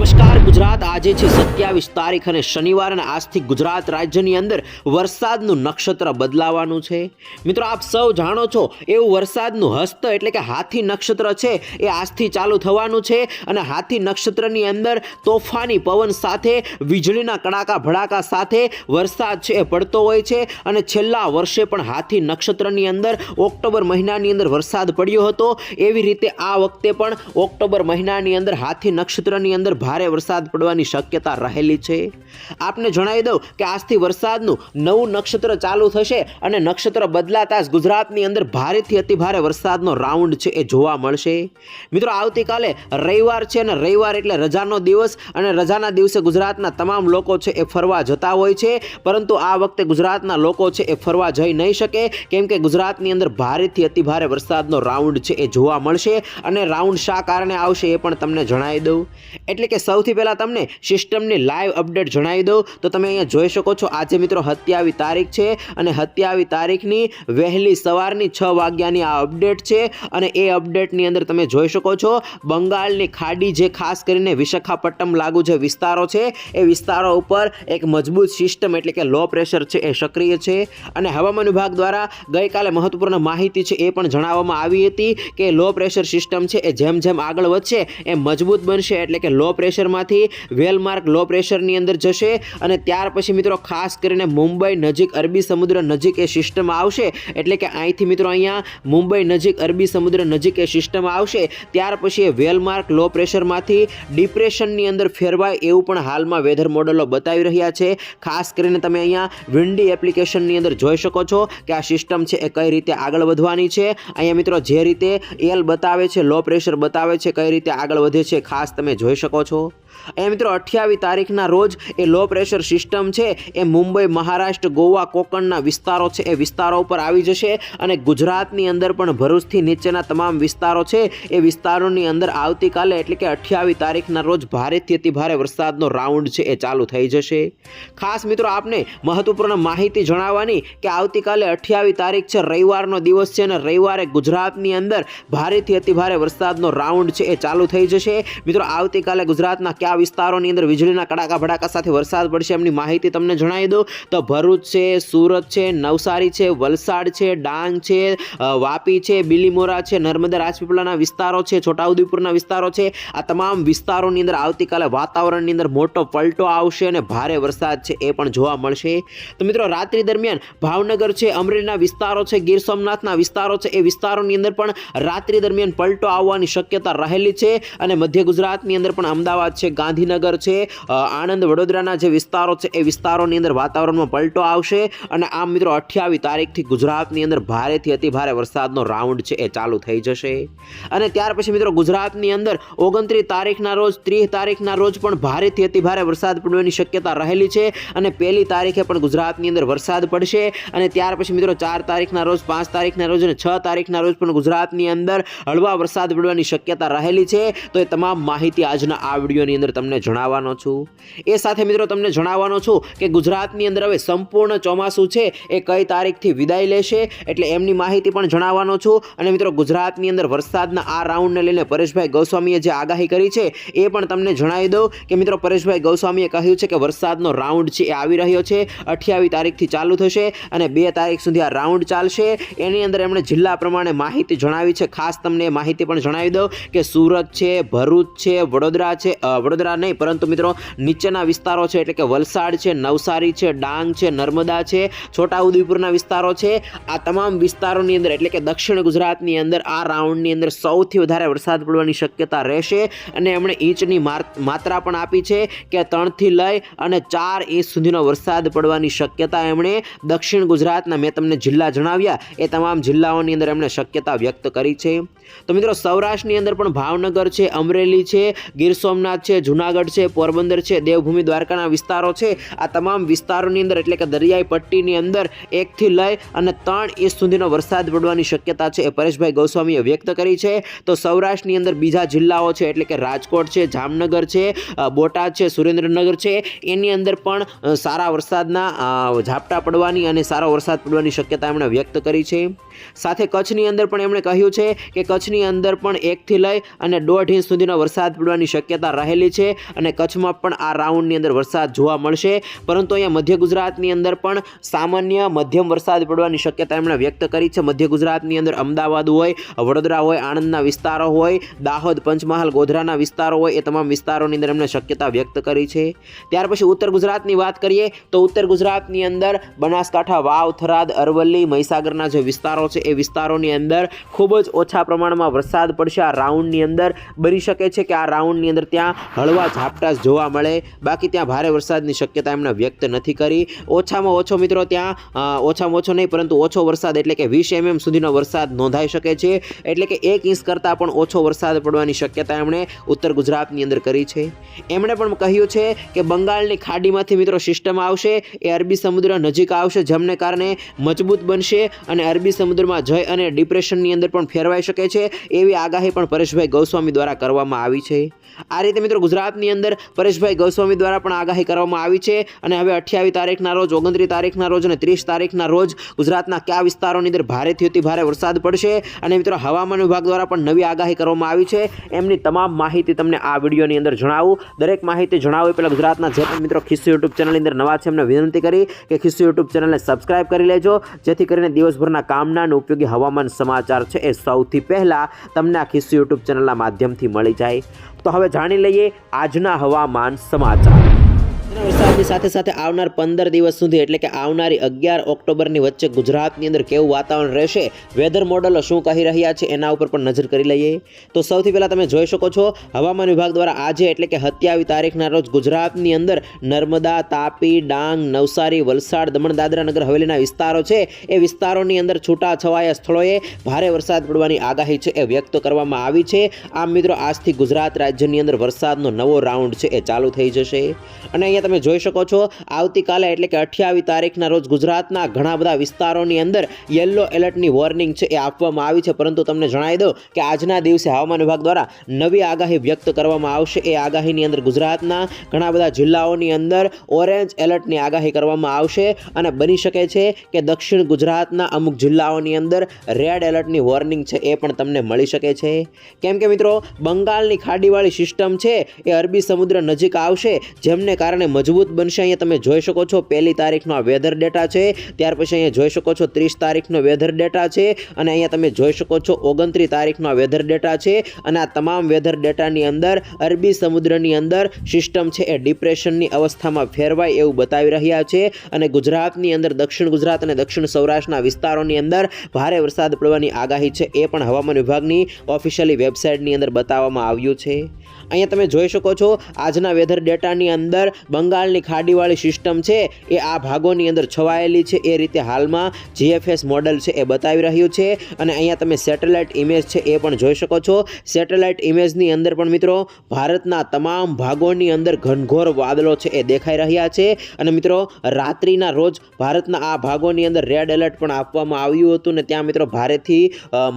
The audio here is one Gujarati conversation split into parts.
નમસ્કાર, ગુજરાત આજે છે સત્યાવીસ તારીખ અને શનિવાર અને આજથી ગુજરાત રાજ્યની અંદર વરસાદનું નક્ષત્ર બદલાવાનું છે. મિત્રો, આપ સૌ જાણો છો, એવું વરસાદનું હસ્ત એટલે કે હાથી નક્ષત્ર છે, એ આજથી ચાલુ થવાનું છે અને હાથી નક્ષત્રની અંદર તોફાની પવન સાથે, વીજળીના કડાકા ભડાકા સાથે વરસાદ છે, એ પડતો હોય છે અને છેલ્લા વર્ષે પણ હાથી નક્ષત્રની અંદર ઓક્ટોબર મહિનાની અંદર વરસાદ પડ્યો હતો. એવી રીતે આ વખતે પણ ઓક્ટોબર મહિનાની અંદર હાથી નક્ષત્રની અંદર ભારે વરસાદ પડવાની શક્યતા રહેલી છે. આપને જણાવી દઉં કે આજથી વરસાદનું નવું નક્ષત્ર ચાલુ થશે અને નક્ષત્ર બદલાતા જ ગુજરાતની અંદર ભારેથી અતિ ભારે વરસાદનો રાઉન્ડ છે એ જોવા મળશે. મિત્રો, આવતીકાલે રવિવાર છે અને રવિવાર એટલે રજાનો દિવસ અને રજાના દિવસે ગુજરાતના તમામ લોકો છે એ ફરવા જતા હોય છે. પરંતુ આ વખતે ગુજરાતના લોકો છે એ ફરવા જઈ નહીં શકે કેમ કે ગુજરાતની અંદર ભારેથી અતિ ભારે વરસાદનો રાઉન્ડ છે એ જોવા મળશે અને રાઉન્ડ શા કારણે આવશે એ પણ તમને જણાવી દઉં. એટલે કે સૌથી પહેલાં તમને સિસ્ટમની લાઈવ અપડેટ જણાવી દઉં. તો તમે અહીંયા જોઈ શકો છો, આજે મિત્રો હત્યાવી તારીખ છે અને હત્યાવી તારીખની વહેલી સવારની છ વાગ્યાની આ અપડેટ છે અને એ અપડેટની અંદર તમે જોઈ શકો છો, બંગાળની ખાડી જે ખાસ કરીને વિશાખાપટ્ટનમ લાગુ જે વિસ્તારો છે, એ વિસ્તારો ઉપર એક મજબૂત સિસ્ટમ એટલે કે લો પ્રેશર છે એ સક્રિય છે. અને હવામાન વિભાગ દ્વારા ગઈકાલે મહત્વપૂર્ણ માહિતી છે એ પણ જણાવવામાં આવી હતી કે લો પ્રેશર સિસ્ટમ છે એ જેમ જેમ આગળ વધશે, એ મજબૂત બનશે એટલે કે લો પ્રેશરમાંથી વેલમાર્ક લો પ્રેશરની અંદર જશે અને ત્યાર પછી મિત્રો ખાસ કરીને મુંબઈ નજીક અરબી સમુદ્ર નજીક એ સિસ્ટમ આવશે. એટલે કે અહીંથી મિત્રો અહીંયા મુંબઈ નજીક અરબી સમુદ્ર નજીક એ સિસ્ટમ આવશે. ત્યાર પછી એ વેલમાર્ક લો પ્રેશરમાંથી ડિપ્રેશનની અંદર ફેરવાય એવું પણ હાલમાં વેધર મોડલો બતાવી રહ્યા છે. ખાસ કરીને તમે અહીંયા વિન્ડી એપ્લિકેશનની અંદર જોઈ શકો છો કે આ સિસ્ટમ છે એ કઈ રીતે આગળ વધવાની છે. અહીંયા મિત્રો જે રીતે એલ બતાવે છે, લો પ્રેશર બતાવે છે, કઈ રીતે આગળ વધે છે ખાસ તમે જોઈ શકો છો. Google અહીંયા મિત્રો અઠ્યાવીસ તારીખના રોજ એ લો પ્રેશર સિસ્ટમ છે, એ મુંબઈ, મહારાષ્ટ્ર, ગોવા, કોકણના વિસ્તારો છે, એ વિસ્તારો ઉપર આવી જશે અને ગુજરાતની અંદર પણ ભરૂચથી નીચેના તમામ વિસ્તારો છે, એ વિસ્તારોની અંદર આવતીકાલે એટલે કે અઠ્યાવીસ તારીખના રોજ ભારેથી અતિ ભારે વરસાદનો રાઉન્ડ છે, એ ચાલુ થઈ જશે. ખાસ મિત્રો, આપને મહત્વપૂર્ણ માહિતી જણાવવાની કે આવતીકાલે અઠ્યાવીસ તારીખ છે, રવિવારનો દિવસ છે અને રવિવારે ગુજરાતની અંદર ભારેથી અતિ ભારે વરસાદનો રાઉન્ડ છે, એ ચાલુ થઈ જશે. મિત્રો, આવતીકાલે ગુજરાતના કયા વિસ્તારોની અંદર વીજળીના કડાકા ભડાકા સાથે વરસાદ પડશે એમની માહિતી તમને જણાવી દઉં. તો ભરૂચ છે, સુરત છે, નવસારી છે, વલસાડ છે, ડાંગ છે વાપી છે, બિલીમોરા છે, નર્મદા રાજપીપળાના વિસ્તારો છે, છોટાઉદેપુરના વિસ્તારો છે. આ તમામ વિસ્તારોની અંદર આવતીકાલે વાતાવરણની અંદર મોટો પલટો આવશે અને ભારે વરસાદ છે એ પણ જોવા મળશે. તો મિત્રો, રાત્રિ દરમિયાન ભાવનગર છે, અમરેલીના વિસ્તારો છે, ગીર સોમનાથના વિસ્તારો છે, એ વિસ્તારોની અંદર પણ રાત્રિ દરમિયાન પલટો આવવાની શક્યતા રહેલી છે. અને મધ્ય ગુજરાતની અંદર પણ અમદાવાદ છે ગાંધીનગર છે. આણંદ વડોદરાના જે વિસ્તારો છે, એ વિસ્તારોની અંદર વાતાવરણમાં પલટો આવશે અને આમ મિત્રો અઠ્યાવીસ તારીખથી ગુજરાતની અંદર ભારેથી અતિ ભારે વરસાદનો રાઉન્ડ છે, એ ચાલુ થઈ જશે. અને ત્યાર પછી મિત્રો ગુજરાતની અંદર ઓગણત્રીસ તારીખના રોજ, ત્રીસ તારીખના રોજ પણ ભારેથી અતિ ભારે વરસાદ પડવાની શક્યતા રહેલી છે અને પહેલી તારીખે પણ ગુજરાતની અંદર વરસાદ પડશે. અને ત્યાર પછી મિત્રો ચાર તારીખના રોજ, પાંચ તારીખના રોજ અને છ તારીખના રોજ પણ ગુજરાતની અંદર હળવા વરસાદ પડવાની શક્યતા રહેલી છે. તો એ તમામ માહિતી આજના આ વિડીયોની અંદર તમને જણાવવાનો છું. એ સાથે મિત્રો તમને જણાવવાનો છું કે ગુજરાતની અંદર હવે સંપૂર્ણ ચોમાસું છે. એ કઈ તારીખથી વિદાય લેશે એટલે એમની માહિતી પણ જણાવવાનો છું. અને મિત્રો ગુજરાતની અંદર વરસાદના આ રાઉન્ડને લઈને પરેશભાઈ ગૌસ્વામીએ જે આગાહી કરી છે એ પણ તમને જણાવી દઉં કે મિત્રો પરેશભાઈ ગૌસ્વામીએ કહ્યું છે કે વરસાદનો રાઉન્ડ છે એ આવી રહ્યો છે. અઠ્યાવીસ તારીખથી ચાલુ થશે અને બે તારીખ સુધી આ રાઉન્ડ ચાલશે. એની અંદર એમણે જિલ્લા પ્રમાણે માહિતી જણાવી છે. ખાસ તમને માહિતી પણ જણાવી દઉં કે સુરત છે, ભરૂચ છે, વડોદરા છે વડોદરા નહીં, પરંતુ મિત્રો નીચેના વિસ્તારો છે, એટલે કે વલસાડ છે, નવસારી છે, ડાંગ છે, નર્મદા છે, છોટાઉદેપુરના વિસ્તારો છે. આ તમામ વિસ્તારોની અંદર, એટલે કે દક્ષિણ ગુજરાતની અંદર, આ રાઉન્ડની અંદર સૌથી વધારે વરસાદ પડવાની શક્યતા રહેશે. અને એમણે ઇંચની માત્રા પણ આપી છે કે ત્રણથી લઈ અને ચાર ઇંચ સુધીનો વરસાદ પડવાની શક્યતા એમણે દક્ષિણ ગુજરાતના, મેં તમને જિલ્લા જણાવ્યા, એ તમામ જિલ્લાઓની અંદર એમણે શક્યતા વ્યક્ત કરી છે. તો મિત્રો સૌરાષ્ટ્રની અંદર પણ ભાવનગર છે, અમરેલી છે, ગીર સોમનાથ છે જુનાગઢ છે, પોરબંદર છે, દેવભૂમિ દ્વારકાના વિસ્તારો છે. આ તમામ વિસ્તારોની અંદર એટલે કે દરિયાઈ પટ્ટીની અંદર એકથી લઈ અને ત્રણ ઇંચ સુધીનો વરસાદ પડવાની શક્યતા છે. એ પરેશભાઈ ગોસ્વામીએ વ્યક્ત કરી છે. તો સૌરાષ્ટ્રની અંદર બીજા જિલ્લાઓ છે, એટલે કે રાજકોટ છે, જામનગર છે બોટાદ છે, સુરેન્દ્રનગર છે. એની અંદર પણ સારા વરસાદના ઝાપટા પડવાની અને સારો વરસાદ પડવાની શક્યતા એમણે વ્યક્ત કરી છે. સાથે કચ્છની અંદર પણ એમણે કહ્યું છે કે કચ્છની અંદર પણ એકથી લઈ અને દોઢ ઇંચ સુધીનો વરસાદ પડવાની શક્યતા શક્યતા રહેલી છે અને કચ્છમાં પણ આ રાઉન્ડની અંદર વરસાદ જોવા મળશે. પરંતુ અહીંયા મધ્ય ગુજરાતની અંદર પણ સામાન્ય મધ્યમ વરસાદ પડવાની શક્યતા એમણે વ્યક્ત કરી છે. મધ્ય ગુજરાતની અંદર અમદાવાદ હોય, વડોદરા હોય, આણંદના વિસ્તારો હોય, દાહોદ, પંચમહાલ, ગોધરાના વિસ્તારો હોય, એ તમામ વિસ્તારોની અંદર એમણે શક્યતા વ્યક્ત કરી છે. ત્યાર પછી ઉત્તર ગુજરાતની વાત કરીએ, તો ઉત્તર ગુજરાતની અંદર બનાસકાંઠા, વાવ, થરાદ, અરવલ્લી, મહીસાગરના જે વિસ્તારો છે, એ વિસ્તારોની અંદર ખૂબ જ ઓછા પ્રમાણમાં વરસાદ પડશે. આ રાઉન્ડની અંદર બની શકે છે કે આ રાઉન્ડની અંદર ત્યાં હળવા ઝાપટા જોવા મળે. બાકી ત્યાં ભારે વરસાદની શક્યતા એમણે વ્યક્ત નથી કરી. ઓછામાં ઓછો મિત્રો ત્યાં ઓછામાં ઓછો નહીં, પરંતુ ઓછો વરસાદ એટલે કે વીસ એમએમ સુધીનો વરસાદ નોંધાઈ શકે છે. એટલે કે એક ઇંચ કરતાં પણ ઓછો વરસાદ પડવાની શક્યતા એમણે ઉત્તર ગુજરાતની અંદર કરી છે. એમણે પણ કહ્યું છે કે બંગાળની ખાડીમાંથી મિત્રો સિસ્ટમ આવશે, એ અરબી સમુદ્ર નજીક આવશે, જેમને કારણે મજબૂત બનશે અને અરબી સમુદ્રમાં જય અને ડિપ્રેશનની અંદર પણ ફેરવાઈ શકે છે. એવી આગાહી પણ પરેશભાઈ ગૌસ્વામી દ્વારા કરવામાં આવી છે. આ રીતે મિત્રો ગુજરાતની અંદર પરેશભાઈ ગૌસ્વામી દ્વારા પણ આગાહી કરવામાં આવી છે અને હવે અઠ્યાવીસ તારીખના રોજ, ઓગણત્રીસ તારીખના રોજ અને ત્રીસ તારીખના રોજ ગુજરાતના કયા વિસ્તારોની અંદર ભારેથી અતિ ભારે વરસાદ પડશે? અને મિત્રો, હવામાન વિભાગ દ્વારા પણ નવી આગાહી કરવામાં આવી છે. એમની તમામ માહિતી તમને આ વિડીયોની અંદર જણાવું. દરેક માહિતી જણાવું પહેલાં ગુજરાતના જે પણ મિત્રો ખિસ્સુ યુટ્યુબ ચેનલની અંદર નવા છે, એમને વિનંતી કરી કે ખિસ્સુ યુટ્યુબ ચેનલને સબસ્ક્રાઇબ કરી લેજો. જેથી કરીને દિવસભરના કામના અને ઉપયોગી હવામાન સમાચાર છે એ સૌથી પહેલાં તમને આ ખિસ્સુ યુટ્યુબ ચેનલના માધ્યમથી મળી જાય. તો હવે જાણી લઈએ આજના હવામાન સમાચાર. વરસાદની સાથે સાથે આવનાર પંદર દિવસ સુધી, એટલે કે આવનારી અગિયાર ઓક્ટોબરની વચ્ચે ગુજરાતની અંદર કેવું વાતાવરણ રહેશે વેધર મોડલો શું કહી રહ્યા છે, એના ઉપર પણ નજર કરી લઈએ. તો સૌથી પહેલાં તમે જોઈ શકો છો, હવામાન વિભાગ દ્વારા આજે, એટલે કે હત્યાવી તારીખના રોજ, ગુજરાતની અંદર નર્મદા, તાપી, ડાંગ, નવસારી, વલસાડ, દમણ, દાદરા નગર હવેલીના વિસ્તારો છે. એ વિસ્તારોની અંદર છૂટા છવાયા સ્થળોએ ભારે વરસાદ પડવાની આગાહી છે, એ વ્યક્ત કરવામાં આવી છે. આમ મિત્રો, આજથી ગુજરાત રાજ્યની અંદર વરસાદનો નવો રાઉન્ડ છે, એ ચાલુ થઈ જશે. અને અહીંયા તમે જોઈ શકો છો. આવતીકાલે એટલે કે અઠ્યાવીસ તારીખના રોજ ગુજરાતના ઘણા બધા વિસ્તારોની અંદર યલો એલર્ટની વોર્નિંગ છે એ આપવામાં આવી છે. પરંતુ તમને જણાવી દઉં કે આજના દિવસે હવામાન વિભાગ દ્વારા નવી આગાહી વ્યક્ત કરવામાં આવશે. એ આગાહીની અંદર ગુજરાતના ઘણા બધા જિલ્લાઓની અંદર ઓરેન્જ એલર્ટની આગાહી કરવામાં આવશે અને બની શકે છે કે દક્ષિણ ગુજરાતના અમુક જિલ્લાઓની અંદર રેડ એલર્ટની વોર્નિંગ છે એ પણ તમને મળી શકે છે. કેમ કે મિત્રો, બંગાળની ખાડીવાળી સિસ્ટમ છે એ અરબી સમુદ્ર નજીક આવશે, જેમને કારણે મજબૂત બનશે. અહીંયા તમે જોઈ શકો છો, પહેલી તારીખનો આ વેધર ડેટા છે. ત્યાર પછી અહીંયા જોઈ શકો છો, ત્રીસ તારીખનો વેધર ડેટા છે. અને અહીંયા તમે જોઈ શકો છો, ઓગણત્રીસ તારીખનો આ વેધર ડેટા છે. અને આ તમામ વેધર ડેટાની અંદર, અરબી સમુદ્રની અંદર સિસ્ટમ છે એ ડિપ્રેશનની અવસ્થામાં ફેરવાય એવું બતાવી રહ્યા છે. અને ગુજરાતની અંદર, દક્ષિણ ગુજરાત અને દક્ષિણ સૌરાષ્ટ્રના વિસ્તારોની અંદર ભારે વરસાદ પડવાની આગાહી છે એ પણ હવામાન વિભાગની ઓફિશિયલી વેબસાઇટની અંદર બતાવવામાં આવ્યું છે. અહીંયા તમે જોઈ શકો છો, આજના વેધર ડેટાની અંદર બંગાળની ખાડીવાળી સિસ્ટમ છે, એ આ ભાગોની અંદર છવાયેલી છે, એ રીતે હાલમાં જીએફએસ મોડલ છે, એ બતાવી રહ્યું છે, અને અહીંયા તમે સેટેલાઇટ ઇમેજ છે, એ પણ જોઈ શકો છો. સેટેલાઇટ ઇમેજની અંદર પણ મિત્રો, ભારતના તમામ ભાગોની અંદર ઘનઘોર વાદળો છે, એ દેખાઈ રહ્યા છે, અને મિત્રો, રાત્રિના રોજ ભારતના આ ભાગોની અંદર રેડ એલર્ટ પણ આપવામાં આવ્યું હતું, ને ત્યાં મિત્રો ભારેથી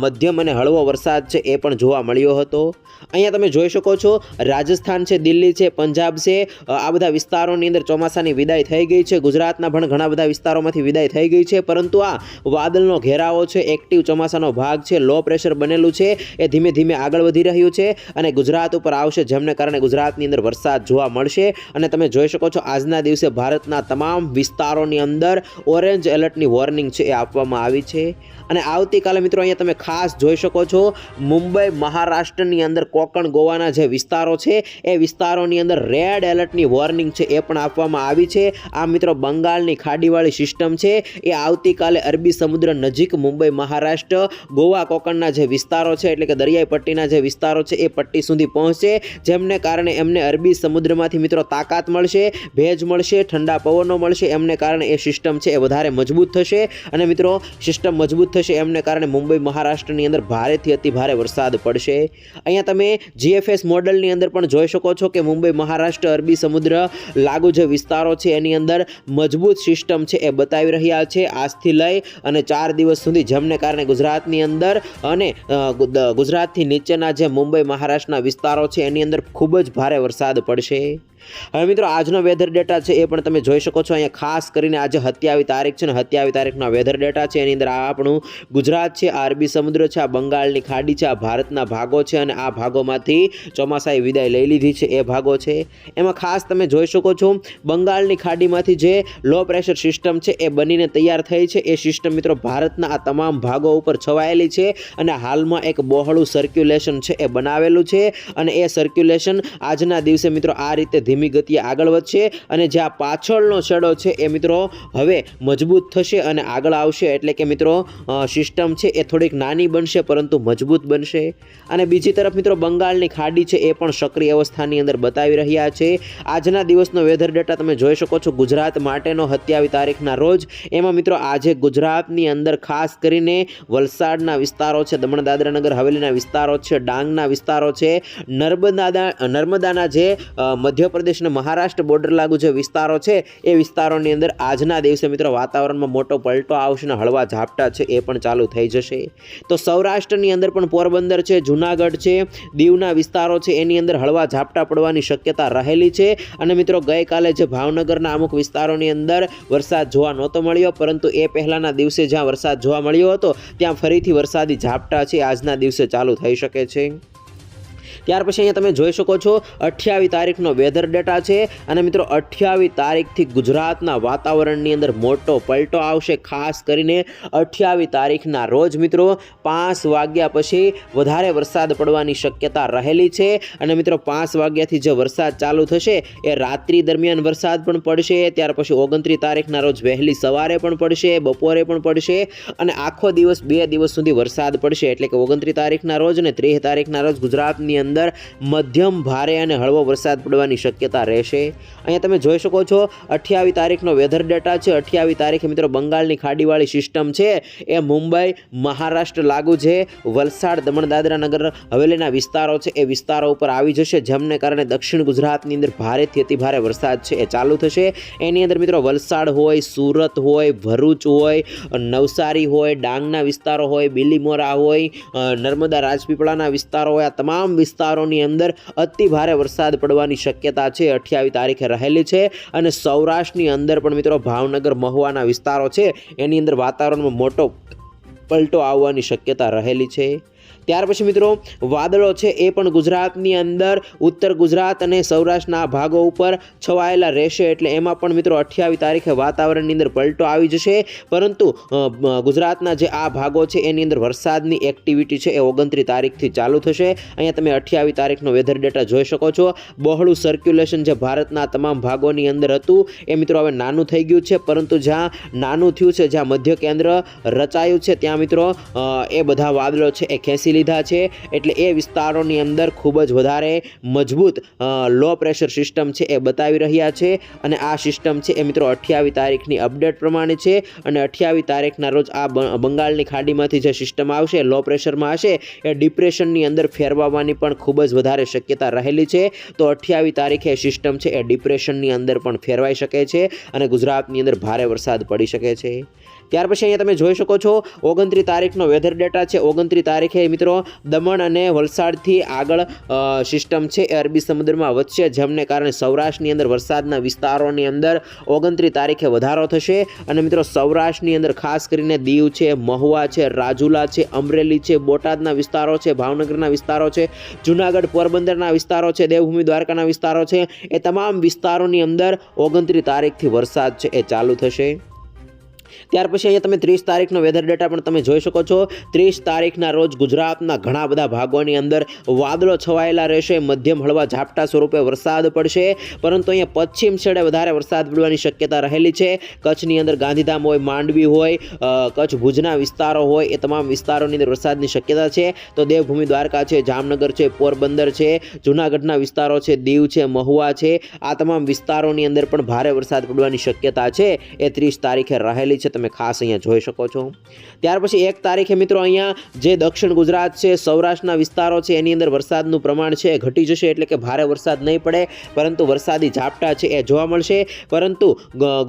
મધ્યમ અને હળવો વરસાદ છે, એ પણ જોવા મળ્યો હતો. અહીંયા તમે જોઈ શકો છો રાજસ્થાન છે, દિલ્હી છે, પંજાબ છે. આ બધા વિસ્તારોની અંદર ચોમાસાની વિદાય થઈ ગઈ છે. ગુજરાતના પણ ઘણા બધા વિસ્તારોમાંથી વિદાય થઈ ગઈ છે. પરંતુ આ વાદળનો ઘેરાવો છે એક્ટિવ ચોમાસાનો ભાગ છે લો પ્રેશર બનેલું છે. એ ધીમે ધીમે આગળ વધી રહ્યું છે અને ગુજરાત ઉપર આવશે જેમને કારણે ગુજરાતની અંદર વરસાદ જોવા મળશે. અને તમે જોઈ શકો છો, આજના દિવસે ભારતના તમામ વિસ્તારોની અંદર ઓરેન્જ એલર્ટની વોર્નિંગ છે એ આપવામાં આવી છે. અને આવતીકાલે મિત્રો અહીંયા તમે ખાસ જોઈ શકો છો, મુંબઈ મહારાષ્ટ્રની અંદર કોકણ ગોવાના જે વિસ્તારો છે, એ વિસ્તારોની અંદર રેડ એલર્ટની વોર્નિંગ છે એ પણ આપવામાં આવી છે. આ મિત્રો બંગાળની ખાડીવાળી સિસ્ટમ છે, એ આવતીકાલે અરબી સમુદ્ર નજીક મુંબઈ મહારાષ્ટ્ર, ગોવા કોકણના જે વિસ્તારો છે, એટલે કે દરિયાઈ પટ્ટીના જે વિસ્તારો છે, એ પટ્ટી સુધી પહોંચશે, જેમને કારણે એમને અરબી સમુદ્રમાંથી મિત્રો તાકાત મળશે, ભેજ મળશે, ઠંડા પવનો મળશે, એમને કારણે એ સિસ્ટમ છે એ વધારે મજબૂત થશે. અને મિત્રો, સિસ્ટમ મજબૂત થશે એમને કારણે મુંબઈ મહારાષ્ટ્રની અંદર ભારેથી અતિ ભારે વરસાદ પડશે. અહીંયા તમે જીએફએસ મોડલની અંદર પણ જોઈ શકો છો કે મુંબઈ મહારાષ્ટ્ર, અરબી સમુદ્ર લાગુ જે વિસ્તારો છે એની અંદર મજબૂત સિસ્ટમ છે એ બતાવી રહ્યા છે. આજથી લઈ અને ચાર દિવસ સુધી જેમને કારણે ગુજરાતની અંદર અને ગુજરાતથી નીચેના જે મુંબઈ મહારાષ્ટ્રના વિસ્તારો છે એની અંદર ખૂબ જ ભારે વરસાદ પડશે. હવે મિત્રો, આજનો વેધર ડેટા છે એ પણ તમે જોઈ શકો છો. અહીંયા ખાસ કરીને આજે હત્યાવી તારીખ છે ને હત્યાવી તારીખના વેધર ડેટા છે. એની અંદર આ આપણું ગુજરાત છે અરબી સમુદ્ર છે, આ બંગાળની ખાડી છે, આ ભારતના ભાગો છે અને આ ભાગોમાંથી ચોમાસાએ વિદાય લઈ લીધી છે. એ ભાગો છે. એમાં ખાસ તમે જોઈ શકો છો, બંગાળની ખાડીમાંથી જે લો પ્રેશર સિસ્ટમ છે એ બનીને તૈયાર થઈ છે. એ સિસ્ટમ મિત્રો ભારતના આ તમામ ભાગો ઉપર છવાયેલી છે અને હાલમાં એક બહોળું સર્ક્યુલેશન છે એ બનાવેલું છે અને એ સર્ક્યુલેશન આજના દિવસે મિત્રો આ રીતે ધીમી ગતિએ આગળ વધશે અને જે આ પાછળનો છેડો છે એ મિત્રો હવે મજબૂત થશે અને આગળ આવશે. એટલે કે મિત્રો સિસ્ટમ છે એ થોડીક નાની બનશે પરંતુ મજબૂત બનશે. અને બીજી તરફ મિત્રો બંગાળની ખાડી છે એ પણ સક્રિય અવસ્થાની અંદર બતાવી રહ્યા છે. આજના દિવસનો વેધર ડેટા તમે જોઈ શકો છો. ગુજરાત માટેનો સત્યાવીસ તારીખના રોજ. એમાં મિત્રો આજે ગુજરાતની અંદર ખાસ કરીને વલસાડના વિસ્તારો છે દમણ દાદરા નગર હવેલીના વિસ્તારો છે ડાંગના વિસ્તારો છે નર્મદા નર્મદાના જે અ, મધ્યપ્રદેશ અને મહારાષ્ટ્ર બોર્ડર લાગુ જે વિસ્તારો છે, એ વિસ્તારોની અંદર આજના દિવસે મિત્રો વાતાવરણમાં મોટો પલટો આવશે અને હળવા ઝાપટા છે એ પણ ચાલુ થઈ જશે. તો સૌરાષ્ટ્રની અંદર પણ પોરબંદર છે, જુનાગઢ છે, દીવના વિસ્તારો છે, એની અંદર હળવા ઝાપટા પડવાની શક્યતા રહેલી છે. અને મિત્રો ગઈકાલે જે ભાવનગરના અમુક વિસ્તારોની અંદર વરસાદ જોવા નહોતો મળ્યો, પરંતુ એ પહેલાંના દિવસે જ્યાં વરસાદ જોવા મળ્યો હતો, ત્યાં ફરીથી વરસાદી ઝાપટા છે, આજના દિવસે ચાલુ થઈ શકે છે. ત્યાર પછી અહીંયા તમે જોઈ શકો છો અઠ્યાવીસ તારીખનો વેધર ડેટા છે. અને મિત્રો, અઠ્યાવીસ તારીખથી ગુજરાતના વાતાવરણની અંદર મોટો પલટો આવશે, ખાસ કરીને અઠ્યાવીસ તારીખના રોજ. મિત્રો, પાંચ વાગ્યા પછી વધારે વરસાદ પડવાની શક્યતા રહેલી છે. અને મિત્રો, પાંચ વાગ્યાથી જે વરસાદ ચાલુ થશે, એ રાત્રિ દરમિયાન વરસાદ પણ પડશે. ત્યાર પછી ઓગણત્રીસ તારીખના રોજ વહેલી સવારે પણ પડશે, બપોરે પણ પડશે. અને આખો દિવસ બે દિવસ સુધી વરસાદ પડશે. એટલે કે ઓગણત્રીસ તારીખના રોજ અને ત્રીસ તારીખના રોજ ગુજરાતની અંદર મધ્યમ ભારે અને હળવો વરસાદ પડવાની શક્યતા રહેશે. અહીંયા તમે જોઈ શકો છો, અઠ્યાવીસ તારીખનો વેધર ડેટા છે. અઠ્યાવીસ તારીખે મિત્રો બંગાળની ખાડીવાળી સિસ્ટમ છે. એ મુંબઈ, મહારાષ્ટ્ર લાગુ છે. વલસાડ દમણ દાદરા નગર હવેલીના વિસ્તારો છે. એ વિસ્તારો ઉપર આવી જશે. જેમને કારણે દક્ષિણ ગુજરાતની અંદર ભારેથી અતિ ભારે વરસાદ છે. એ ચાલુ થશે. એની અંદર મિત્રો વલસાડ હોય, સુરત હોય, ભરૂચ હોય, નવસારી હોય, ડાંગના વિસ્તારો હોય, બિલીમોરા હોય નર્મદા રાજપીપળાના વિસ્તારો હોય, આ તમામ વિસ્તારોની અંદર અતિ ભારે વરસાદ પડવાની શક્યતા છે. અઠ્યાવીસ તારીખે રહેલી છે અને સૌરાષ્ટ્રની અંદર પણ મિત્રો ભાવનગર, મહુવાના વિસ્તારો છે. એની અંદર વાતાવરણમાં મોટો પલટો આવવાની શક્યતા રહેલી છે. ત્યાર પછી મિત્રો, વાદળો છે એ પણ ગુજરાતની અંદર, ઉત્તર ગુજરાત અને સૌરાષ્ટ્રના ભાગો ઉપર છવાયેલા રહેશે. એટલે એમાં પણ મિત્રો, અઠ્યાવીસ તારીખે વાતાવરણની અંદર પલટો આવી જશે. પરંતુ ગુજરાતના જે આ ભાગો છે, એની અંદર વરસાદની એક્ટિવિટી છે એ ઓગણત્રીસ તારીખથી ચાલુ થશે. અહીંયા તમે અઠ્યાવીસ તારીખનો વેધર ડેટા જોઈ શકો છો. બહોળું સર્ક્યુલેશન જે ભારતના તમામ ભાગોની અંદર હતું, એ મિત્રો હવે નાનું થઈ ગયું છે. પરંતુ જ્યાં નાનું થયું છે, જ્યાં મધ્ય કેન્દ્ર રચાયું છે, ત્યાં મિત્રો એ બધા વાદળો છે એ ખેંચી લીધા છે એટલે એ વિસ્તારોની અંદર ખૂબ જ વધારે મજબૂત લો પ્રેશર સિસ્ટમ છે એ બતાવી રહ્યા છે. અને આ સિસ્ટમ છે એ મિત્રો અઠ્યાવીસ તારીખની અપડેટ પ્રમાણે છે અને અઠ્યાવીસ તારીખના રોજ આ બંગાળની ખાડીમાંથી જે સિસ્ટમ આવશે લો પ્રેશરમાં હશે, એ ડિપ્રેશનની અંદર ફેરવાવાની પણ ખૂબ જ વધારે શક્યતા રહેલી છે. તો અઠ્યાવીસ તારીખે સિસ્ટમ છે એ ડિપ્રેશનની અંદર પણ ફેરવાઈ શકે છે અને ગુજરાતની અંદર ભારે વરસાદ પડી શકે છે. ત્યાર પછી અહીંયા તમે જોઈ શકો છો, ઓગણત્રીસ તારીખનો વેધર ડેટા છે. ઓગણત્રીસ તારીખે મિત્રો દમણ અને વલસાડથી આગળ સિસ્ટમ છે એ અરબી સમુદ્રમાં વધશે, જેમને કારણે સૌરાષ્ટ્રની અંદર વરસાદના વિસ્તારોની અંદર ઓગણત્રીસ તારીખે વધારો થશે. અને મિત્રો સૌરાષ્ટ્રની અંદર ખાસ કરીને દીવ છે, મહુવા છે, રાજુલા છે, અમરેલી છે, બોટાદના વિસ્તારો છે, ભાવનગરના વિસ્તારો છે, જુનાગઢ પોરબંદરના વિસ્તારો છે, દેવભૂમિ દ્વારકાના વિસ્તારો છે. એ તમામ વિસ્તારોની અંદર ઓગણત્રીસ તારીખથી વરસાદ છે એ ચાલુ થશે. ત્યાર પછી અહીંયા તમે ત્રીસ તારીખનો વેધર ડેટા પણ તમે જોઈ શકો છો. ત્રીસ તારીખના રોજ ગુજરાતના ઘણા બધા ભાગોની અંદર વાદળો છવાયેલા રહેશે, મધ્યમ હળવા ઝાપટા સ્વરૂપે વરસાદ પડશે. પરંતુ અહીંયા પશ્ચિમ છેડે વધારે વરસાદ પડવાની શક્યતા રહેલી છે. કચ્છની અંદર ગાંધીધામ હોય, માંડવી હોય કચ્છ ભુજના વિસ્તારો હોય, એ તમામ વિસ્તારોની અંદર વરસાદની શક્યતા છે. તો દેવભૂમિ દ્વારકા છે, જામનગર છે, પોરબંદર છે, જૂનાગઢના વિસ્તારો છે, દીવ છે, મહુવા છે. આ તમામ વિસ્તારોની અંદર પણ ભારે વરસાદ પડવાની શક્યતા છે. એ ત્રીસ તારીખે રહેલી છે. તમે ખાસ અહીંયા જોઈ શકો છો. ત્યાર પછી એક તારીખે મિત્રો અહીંયા જે દક્ષિણ ગુજરાત છે, સૌરાષ્ટ્રના વિસ્તારો છે, એની અંદર વરસાદનું પ્રમાણ છે ઘટી જશે એટલે કે ભારે વરસાદ નહીં પડે, પરંતુ વરસાદી ઝાપટા છે એ જોવા મળશે. પરંતુ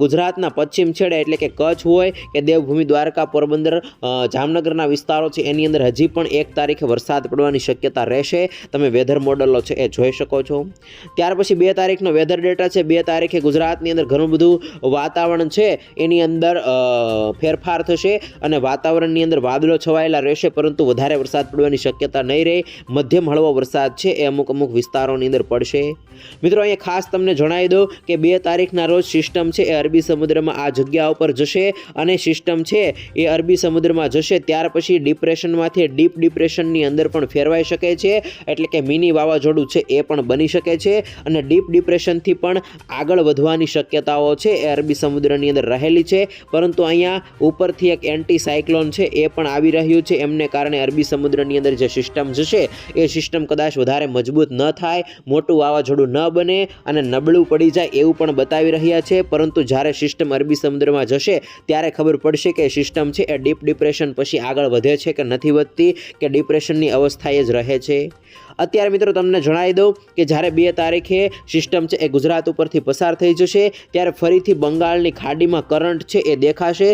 ગુજરાતના પશ્ચિમ છેડે એટલે કે કચ્છ હોય કે દેવભૂમિ, દ્વારકા, પોરબંદર જામનગરના વિસ્તારો છે, એની અંદર હજી પણ એક તારીખે વરસાદ પડવાની શક્યતા રહેશે. તમે વેધર મોડલો છે એ જોઈ શકો છો. ત્યાર પછી બે તારીખનો વેધર ડેટા છે. બે તારીખે ગુજરાતની અંદર ઘણું બધું વાતાવરણ છે. એની અંદર ફેરફાર થશે અને વાતાવરણની અંદર વાદળો છવાયેલા રહેશે, પરંતુ વધારે વરસાદ પડવાની શક્યતા નહીં રહે. મધ્યમ હળવો વરસાદ છે, એ અમુક અમુક વિસ્તારોની અંદર પડશે. મિત્રો, અહીંયા ખાસ તમને જણાવી દઉં કે બે તારીખના રોજ સિસ્ટમ છે, એ અરબી સમુદ્રમાં આ જગ્યા ઉપર જશે અને સિસ્ટમ છે, એ અરબી સમુદ્રમાં જશે. ત્યાર પછી ડિપ્રેશનમાંથી ડીપ ડિપ્રેશનની અંદર પણ ફેરવાઈ શકે છે, એટલે કે મિની વાવાઝોડું છે, એ પણ બની શકે છે અને ડીપ ડિપ્રેશનથી પણ આગળ વધવાની શક્યતાઓ છે, એ અરબી સમુદ્રની અંદર રહેલી છે. પરંતુ અહીંયા ઉપરથી એક એન્ટી સાયક્લોન છે, એ પણ આવી રહ્યું છે. એમને કારણે અરબી સમુદ્રની અંદર જે સિસ્ટમ જશે, એ સિસ્ટમ કદાચ વધારે મજબૂત ન થાય, મોટું વાવાઝોડું ન બને અને નબળું પડી જાય એવું પણ બતાવી રહ્યા છે. પરંતુ જ્યારે સિસ્ટમ અરબી સમુદ્રમાં જશે, ત્યારે ખબર પડશે કે સિસ્ટમ છે, એ ડીપ ડિપ્રેશન પછી આગળ વધે છે કે નથી વધતી, કે ડિપ્રેશનની અવસ્થાએ જ રહે છે. અત્યારે મિત્રો તમને જણાવી દઉં કે જ્યારે બે તારીખે સિસ્ટમ છે એ ગુજરાત ઉપરથી પસાર થઈ જશે, ત્યારે ફરીથી બંગાળની ખાડીમાં કરંટ છે એ દેખાશે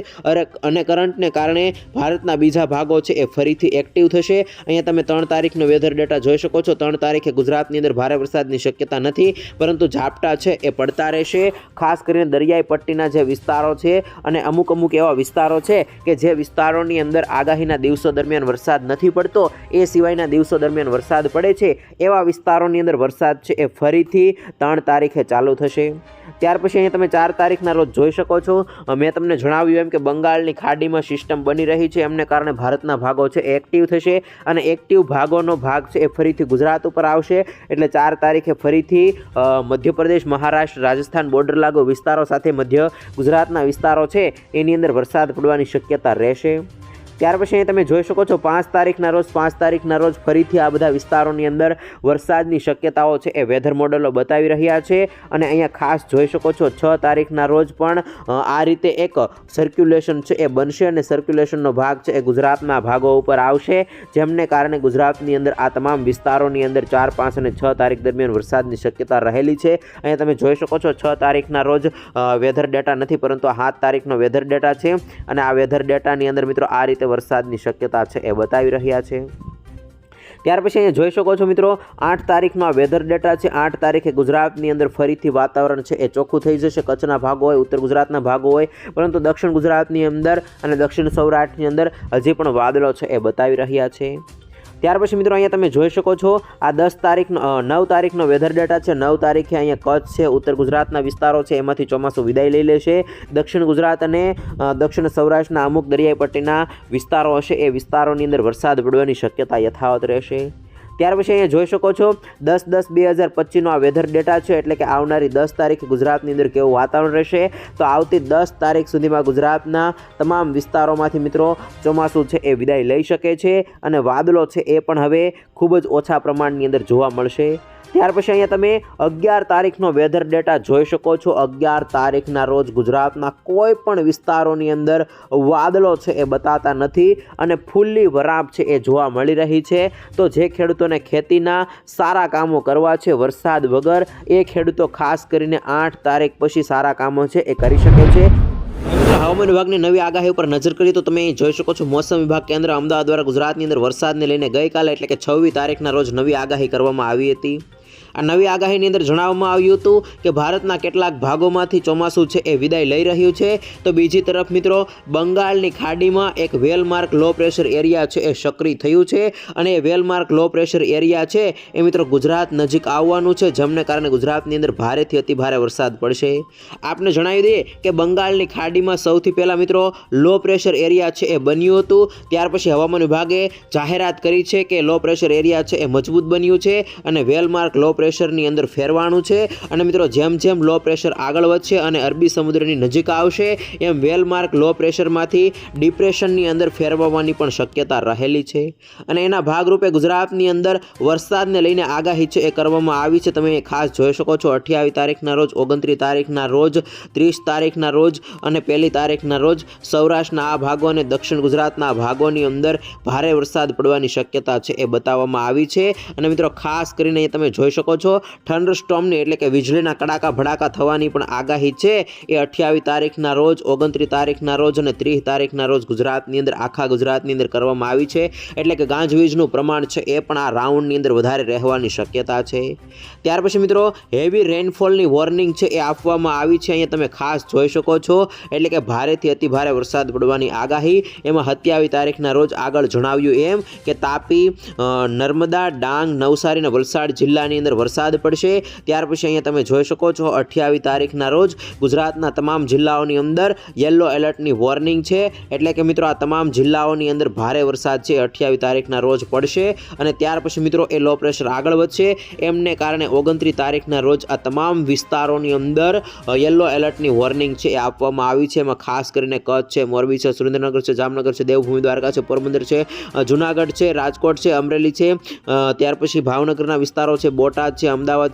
અને કરંટને કારણે ભારતના બીજા ભાગો છે એ ફરીથી એક્ટિવ થશે. અહીંયા તમે ત્રણ તારીખનો વેધર ડેટા જોઈ શકો છો. ત્રણ તારીખે ગુજરાતની અંદર ભારે વરસાદની શક્યતા નથી, પરંતુ ઝાપટા છે એ પડતા રહેશે. ખાસ કરીને દરિયાઈ પટ્ટીના જે વિસ્તારો છે અને અમુક અમુક એવા વિસ્તારો છે કે જે વિસ્તારોની અંદર આગાહીના દિવસો દરમિયાન વરસાદ નથી પડતો, એ સિવાયના દિવસો દરમિયાન વરસાદ પડે છે. એવા વિસ્તારોની અંદર વરસાદ છે એ ફરીથી ત્રણ તારીખે ચાલુ થશે. ત્યાર પછી અહીંયા તમે ચાર તારીખના રોજ જોઈ શકો છો. મેં તમને જણાવ્યું એમ કે બંગાળની ખાડીમાં સિસ્ટમ બની રહી છે. એમને કારણે ભારતના ભાગો છે એક્ટિવ થશે અને એક્ટિવ ભાગોનો ભાગ છે એ ફરીથી ગુજરાત ઉપર આવશે. એટલે ચાર તારીખે ફરીથી મધ્યપ્રદેશ, મહારાષ્ટ્ર, રાજસ્થાન બોર્ડર લાગુ વિસ્તારો સાથે મધ્ય ગુજરાતના વિસ્તારો છે. એની અંદર વરસાદ પડવાની શક્યતા રહેશે. ત્યાર પછી અહીં તમે જોઈ શકો છો, પાંચ તારીખના રોજ, પાંચ તારીખના રોજ ફરીથી આ બધા વિસ્તારોની અંદર વરસાદની શક્યતાઓ છે એ વેધર મોડલો બતાવી રહ્યા છે. અને અહીંયા ખાસ જોઈ શકો છો, છ તારીખના રોજ પણ આ રીતે એક સર્ક્યુલેશન છે એ બનશે અને સર્ક્યુલેશનનો ભાગ છે એ ગુજરાતના ભાગો ઉપર આવશે, જેમને કારણે ગુજરાતની અંદર આ તમામ વિસ્તારોની અંદર ચાર, પાંચ અને છ તારીખ દરમિયાન વરસાદની શક્યતા રહેલી છે. અહીંયા તમે જોઈ શકો છો, છ તારીખના રોજ વેધર ડેટા નથી, પરંતુ સાત તારીખનો વેધર ડેટા છે. અને આ વેધર ડેટાની અંદર મિત્રો આ રીતે વરસાદની શક્યતા છે એ બતાવી રહ્યા છે. ત્યાર પછી અહીંયા જોઈ શકો છો મિત્રો, આઠ તારીખનો આ વેધર ડેટા છે. આઠ તારીખે ગુજરાતની અંદર ફરીથી વાતાવરણ છે એ ચોખ્ખું થઈ જશે. કચ્છના ભાગો હોય, ઉત્તર ગુજરાતના ભાગો હોય, પરંતુ દક્ષિણ ગુજરાતની અંદર અને દક્ષિણ સૌરાષ્ટ્રની અંદર હજી પણ વાદળો છે એ બતાવી રહ્યા છે. ત્યાર પછી મિત્રો અહીંયા તમે જોઈ શકો છો, આ દસ તારીખનો નવ તારીખનો વેધર ડેટા છે. નવ તારીખે અહીંયા કચ્છ છે, ઉત્તર ગુજરાતના વિસ્તારો છે, એમાંથી ચોમાસું વિદાય લઈ લેશે. દક્ષિણ ગુજરાત અને દક્ષિણ સૌરાષ્ટ્રના અમુક દરિયાઈ પટ્ટીના વિસ્તારો હશે. એ વિસ્તારોની અંદર વરસાદ પડવાની શક્યતા યથાવત રહેશે. ત્યાર પછી અહીંયા જોઈ શકો છો, દસ દસ બે હજાર પચીસનો આ વેધર ડેટા છે, એટલે કે આવનારી દસ તારીખ ગુજરાતની અંદર કેવું વાતાવરણ રહેશે. તો આવતી દસ તારીખ સુધીમાં ગુજરાતના તમામ વિસ્તારોમાંથી મિત્રો ચોમાસું છે એ વિદાય લઈ શકે છે અને વાદળો છે એ પણ હવે ખૂબ જ ઓછા પ્રમાણની અંદર જોવા મળશે. ત્યાર પછી અહીંયા તમે અગિયાર તારીખનો વેધર ડેટા જોઈ શકો છો. અગિયાર તારીખના રોજ ગુજરાતના કોઈ પણ વિસ્તારોની અંદર વાદળો છે એ બતાતા નથી અને ફૂલ્લી વરાપ છે એ જોવા મળી રહી છે. તો જે ખેડૂતોને ખેતીના સારા કામો કરવા છે, વરસાદ વગર, એ ખેડૂતો ખાસ કરીને આઠ તારીખ પછી સારા કામો છે એ કરી શકે છે. હવામાન વિભાગની નવી આગાહી ઉપર નજર કરીએ તો તમે જોઈ શકો છો, મોસમ વિભાગ કેન્દ્ર અમદાવાદ દ્વારા ગુજરાતની અંદર વરસાદને લઈને ગઈકાલે એટલે કે છવ્વીસ તારીખના રોજ નવી આગાહી કરવામાં આવી હતી. આ નવી આગાહીની અંદર જણાવવામાં આવ્યું હતું કે ભારતના કેટલાક ભાગોમાંથી ચોમાસું છે એ વિદાય લઈ રહ્યું છે. તો બીજી તરફ મિત્રો, બંગાળની ખાડીમાં એક વેલમાર્ક લો પ્રેશર એરિયા છે એ સક્રિય થયું છે અને એ well mark low pressure area છે એ મિત્રો ગુજરાત નજીક આવવાનું છે, જેમને કારણે ગુજરાતની અંદર ભારેથી અતિ ભારે વરસાદ પડશે. આપને જણાવી દઈએ કે બંગાળની ખાડીમાં સૌથી પહેલાં મિત્રો લો પ્રેશર એરિયા છે એ બન્યું હતું. ત્યાર પછી હવામાન વિભાગે જાહેરાત કરી છે કે લો પ્રેશર એરિયા છે એ મજબૂત બન્યું છે અને વેલમાર્ક લો પ્રેશરની અંદર ફેરવાનું છે. અને મિત્રો, જેમ જેમ લો પ્રેશર આગળ વધશે અને અરબી સમુદ્રની નજીક આવશે, એમ વેલમાર્ક લો પ્રેશરમાંથી ડિપ્રેશનની અંદર ફેરવવાની પણ શક્યતા રહેલી છે. અને એના ભાગરૂપે ગુજરાતની અંદર વરસાદને લઈને આગાહી છે એ કરવામાં આવી છે. તમે ખાસ જોઈ શકો છો. અઠ્યાવીસ તારીખના રોજ, ઓગણત્રીસ તારીખના રોજ, ત્રીસ તારીખના રોજ અને પહેલી તારીખના રોજ સૌરાષ્ટ્રના આ ભાગો અને દક્ષિણ ગુજરાતના ભાગોની અંદર ભારે વરસાદ પડવાની શક્યતા છે એ બતાવવામાં આવી છે. અને મિત્રો, ખાસ કરીને તમે જોઈ શકો શકો છો. થંડર સ્ટોમની એટલે કે વીજળીના કડાકા ભડાકા થવાની પણ આગાહી છે. એ અઠ્યાવીસ તારીખના રોજ, ઓગણત્રીસ તારીખના રોજ અને ત્રીસ તારીખના રોજ ગુજરાતની અંદર, આખા ગુજરાતની અંદર કરવામાં આવી છે. એટલે કે ગાંજવીજનું પ્રમાણ છે એ પણ આ રાઉન્ડની અંદર વધારે રહેવાની શક્યતા છે. ત્યાર પછી મિત્રો હેવી રેનફોલની વોર્નિંગ છે એ આપવામાં આવી છે. અહીંયા તમે ખાસ જોઈ શકો છો. એટલે કે ભારેથી અતિ ભારે વરસાદ પડવાની આગાહી. એમાં સત્યાવીસ તારીખના રોજ આગળ જણાવ્યું એમ કે તાપી નર્મદા, ડાંગ, નવસારી અને વલસાડ જિલ્લાની અંદર વરસાદ પડશે. ત્યાર પછી અહીંયા તમે જોઈ શકો છો, અઠ્યાવીસ તારીખના રોજ ગુજરાતના તમામ જિલ્લાઓની અંદર યલો એલર્ટની વોર્નિંગ છે. એટલે કે મિત્રો આ તમામ જિલ્લાઓની અંદર ભારે વરસાદ છે, અઠ્યાવીસ તારીખના રોજ પડશે. અને ત્યાર પછી મિત્રો એ લો પ્રેશર આગળ વધશે. એમને કારણે ઓગણત્રીસ તારીખના રોજ આ તમામ વિસ્તારોની અંદર યલો એલર્ટની વોર્નિંગ છે એ આપવામાં આવી છે. એમાં ખાસ કરીને કચ્છ છે, મોરબી છે, સુરેન્દ્રનગર છે, જામનગર છે, દેવભૂમિ દ્વારકા છે, પોરબંદર છે જુનાગઢ છે, રાજકોટ છે, અમરેલી છે. ત્યાર પછી ભાવનગરના વિસ્તારો છે, બોટાદ છે અમદાવાદ